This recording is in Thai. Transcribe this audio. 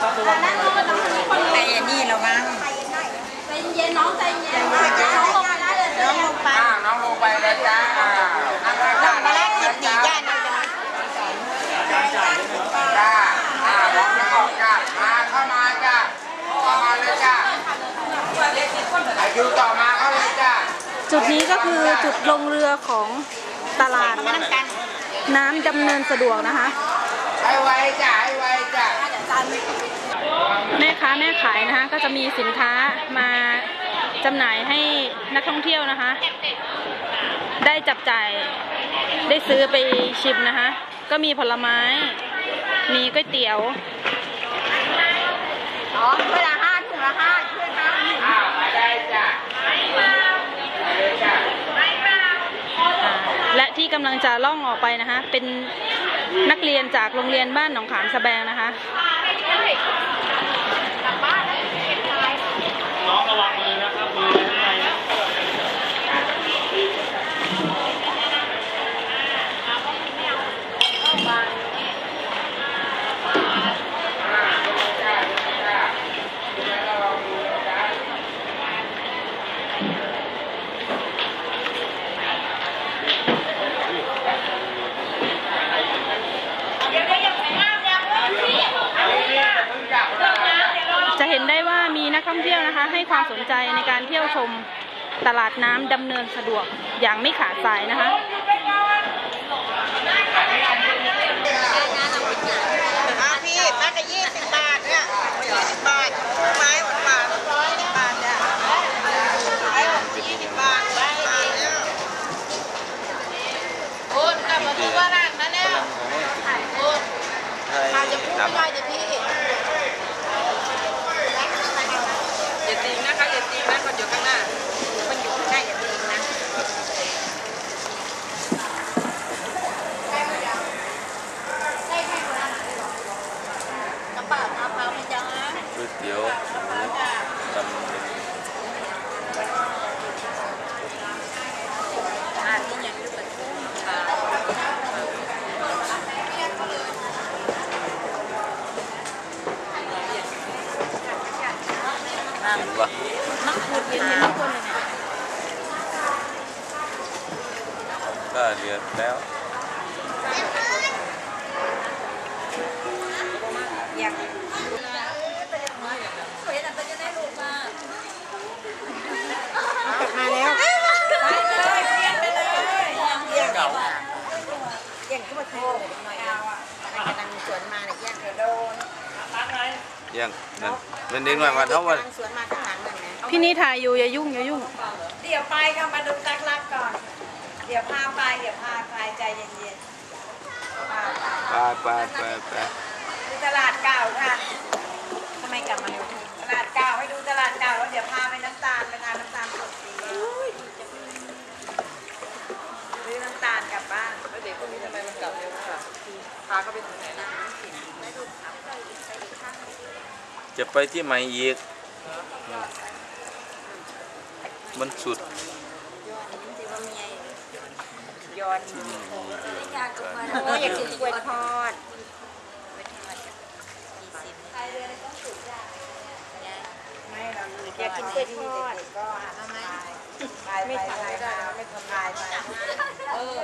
แต่อันนี้เรามั้งใจเย็นน้องใจเย็นน้องลงไปอ้าวน้องลงไปเลยจ้าอ่านั่งเลยจ้ามานั่งแล้เลวยจีจ้าย่านี่จะจ้าอ่าน้องจะออกจ้ามาเข้ามาจ้าเข้ามาเลยจ้าอายุต่อมาเข้าเลยจ้าจุดนี้ก็คือจุดลงเรือของตลาดมานั่งกันน้ำดำเนินสะดวกนะคะให้ไวจ้าให้ไวจ้า แม่ค้าแม่ขายนะคะก็จะมีสินค้ามาจำหน่ายให้นักท่องเที่ยวนะคะ ได้จับจ่ายได้ซื้อไปชิมนะคะ ก็มีผลไม้ มีก๋วยเตี๋ยวอ๋อเวลาห้าถุงละห้าช่วยห้าอ้าวมาได้จ้าไปเลยจ้าและที่กำลังจะล่องออกไปนะคะ เป็นนักเรียนจากโรงเรียนบ้านหนองขามสะแบงนะคะ น้องระวังมือนะครับมือข้างในนะ จะเห็นได้ว่ามีนัก ท่องเที่ยวนะคะ ให้ความสนใจในการเที่ยวชมตลาดน้ำดำเนินสะดวกอย่างไม่ขาดสายนะคะอะพี่แม่ก็ยี่สิบบาทเนี่ยยี่สิบบาทไม้หวานหวานร้อยบาทเนี่ยไม้ยี่สิบบาทได้เนี่ยคุณกลับมาพูดว่าร่างนั่นแล้วคุณอาจจะพูดไม่ได้จะพี่ อย่าตีนะคะอย่าตีนะคนอยู่ข้างหน้า มันอยู่ข้างหน้าอย่าตีนะ กระเป๋าเอาเปล่าไปจังนะ ก๋วยเตี๋ยวหมูตำลึงอ่า เยี่ยงเก่าเยี่ยงขึ้นมาโทรหน่อยเอาอะกำลังสวนมาเนี่ยเยี่ยงโดนยังนั่นเป็นเด็กหน่อยวันเท่าวันกำลังสวนมาข้างหลังนั่นนะพี่นี่ถ่ายอยู่อย่ายุ่งอย่ายุ่ง เดี๋ยวไปค่ะมาดูตักลักก่อน เดี๋ยวพาไปเดี๋ยวพาไปใจเย็นๆพาไปไปไปไปไปดูตลาดเก่าค่ะทำไมกลับมาเร็วทีตลาดเก่าให้ดูตลาดเก่าแล้วเดี๋ยวพาไปน้ำตาลไปทานน้ำตาลสดฟรีซื้อน้ำตาลกลับบ้านแล้วเด็กพวกนี้ทำไมมันกลับเร็วล่ะาเขาไปถึงไหนะจะไปที่ไหนอีก มันสุดย้อนโอ้ยอยากกินกล้วยทอดอยากกินกล้วยทอดก็หาทำไมไม่ทำไม่ได้ไม่ทำลายไปเออ